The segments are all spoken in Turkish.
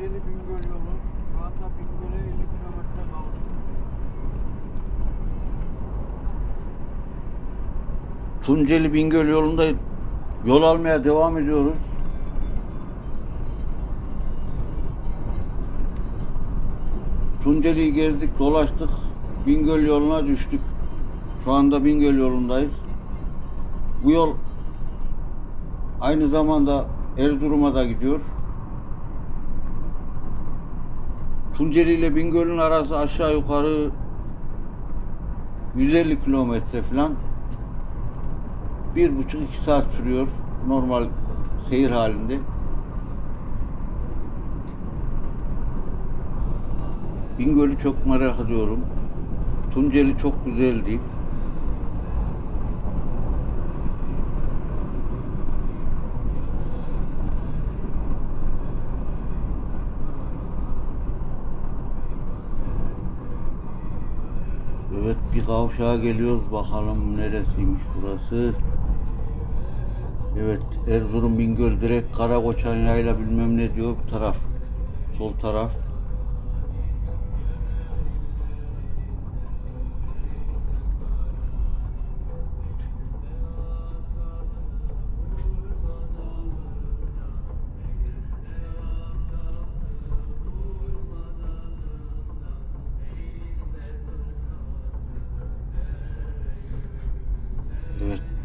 Tunceli Bingöl yolu. Şu anda Bingöl'e 50 kilometre kaldı. Tunceli Bingöl yolunda yol almaya devam ediyoruz. Tunceli'yi gezdik, dolaştık. Bingöl yoluna düştük. Şu anda Bingöl yolundayız. Bu yol aynı zamanda Erzurum'a da gidiyor. Tunceli ile Bingöl'ün arası aşağı yukarı 150 kilometre falan. Bir buçuk iki saat sürüyor normal seyir halinde. Bingöl'ü çok merak ediyorum. Tunceli çok güzeldi. Bir kavşağa geliyoruz bakalım neresiymiş burası. Evet Erzurum Bingöl direkt Karakoçan yayla bilmem ne diyor bu taraf. Sol taraf.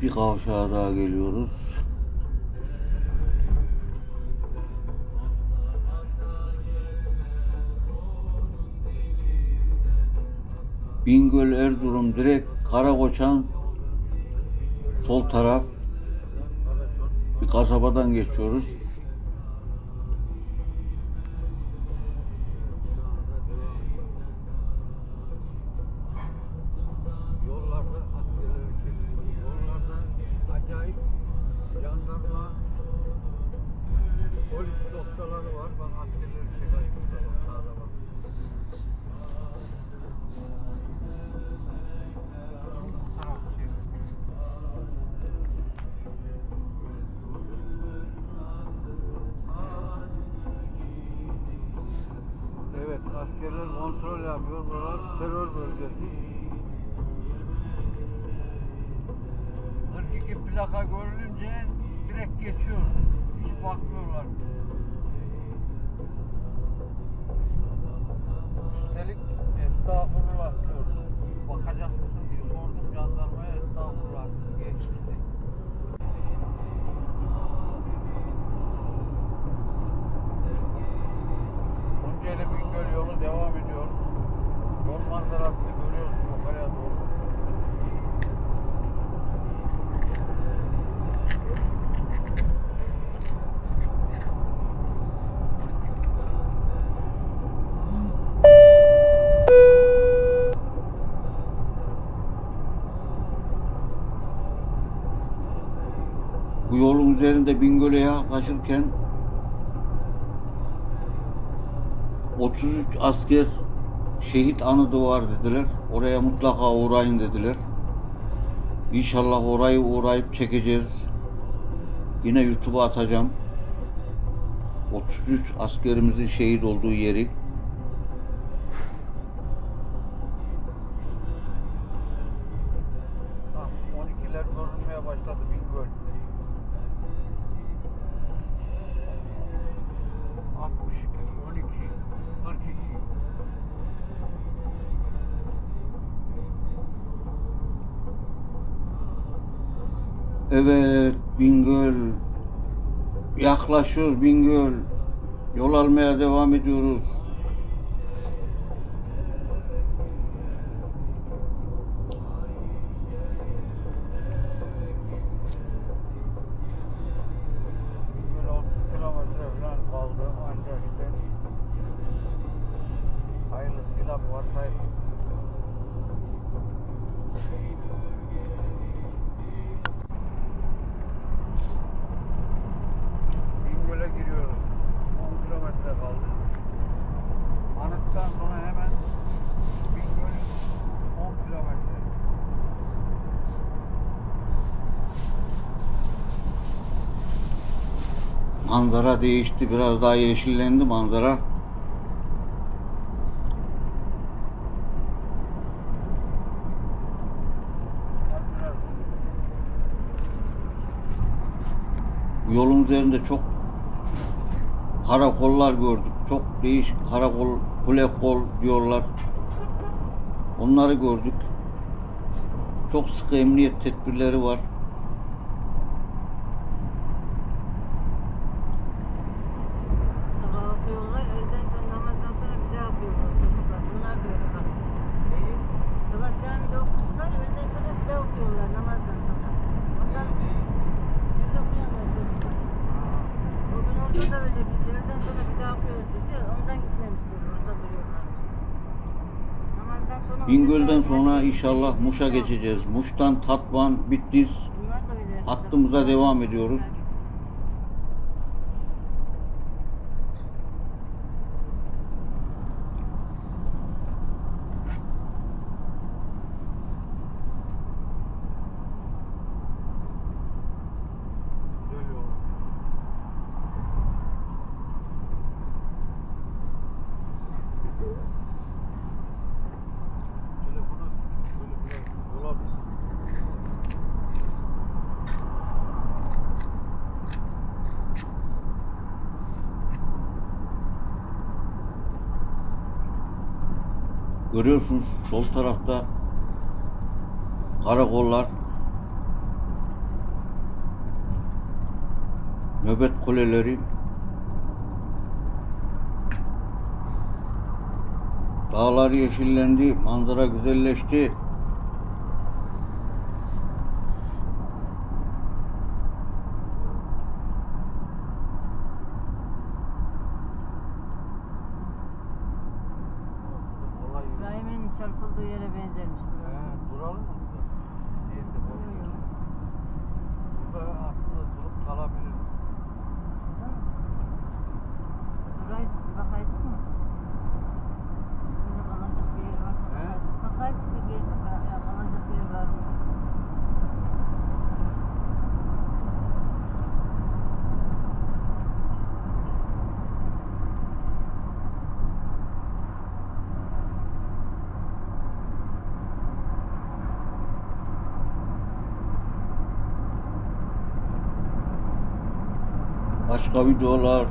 Bir kavşağa daha geliyoruz. Bingöl Erzurum direkt Karakoçan sol taraf bir kasabadan geçiyoruz. Polis noktaları var. Bak askerler. Burada bak sağda bak. Evet, askerler kontrol yapıyor. Buralar terör bölgesi. 42 plaka görülünce direkt geçiyor. Hiç bakmıyorlar. Üstelik estağfurullah diyor. Bakacak mısın diye sordum jandarmaya estağfurullah geçti. Tunceli Bingöl yolu devam ediyor. Yol manzarasını görüyoruz yukarıya doğru. Bu yolun üzerinde Bingöl'e yaklaşırken 33 asker şehit anıtı var dediler. Oraya mutlaka uğrayın dediler. İnşallah orayı uğrayıp çekeceğiz. Yine YouTube'a atacağım. 33 askerimizin şehit olduğu yeri. Bak 12'ler görünmeye başladı Bingöl. Evet Bingöl. Yaklaşıyoruz Bingöl. Yol almaya devam ediyoruz. Bingöl 30 kilometre falan kaldı ancak işte hayırlısıyla bir varsayalım. Bingöl'e giriyoruz. 10 kilometre kaldı. Anıttan sonra hemen Bingöl 10 kilometre. Manzara değişti. Biraz daha yeşillendi manzara. Yolun üzerinde çok karakollar gördük. Çok değişik karakol, kule kol diyorlar. Onları gördük. Çok sıkı emniyet tedbirleri var. Sabah okuyorlar, öğleden sonra namazdan sonra bir daha okuyorlar çocuklar. Bunlar da öyle bak. Neyi? Sabah camide okumuşlar, öğleden sonra bir daha okuyorlar namazdan sonra. Ondan biz okuyanlar çocuklar. O gün orada da öyle öğleden sonra bir daha okuyoruz dedi. Ondan gitmemişler, orada duruyorlar. Namazdan sonra Bingöl'den sonra inşallah Muş'a geçeceğiz. Muş'tan Tatvan, Bitlis, Bunlar da öyle. hattımıza devam ediyoruz. Görüyorsunuz sol tarafta karakollar, nöbet kuleleri, dağlar yeşillendi, manzara güzelleşti. Çarpıldığı yere benzermiş He, burası. duralım mı burada? Neyse boş ver. Burada aslında durup kalabilir. Duraydık, bir bakaydık mı? Böyle kalacak bir yer varsa He? bakaydık. Bakaydık bir yer, ya kalacak bir yer var mı? Başka videolar,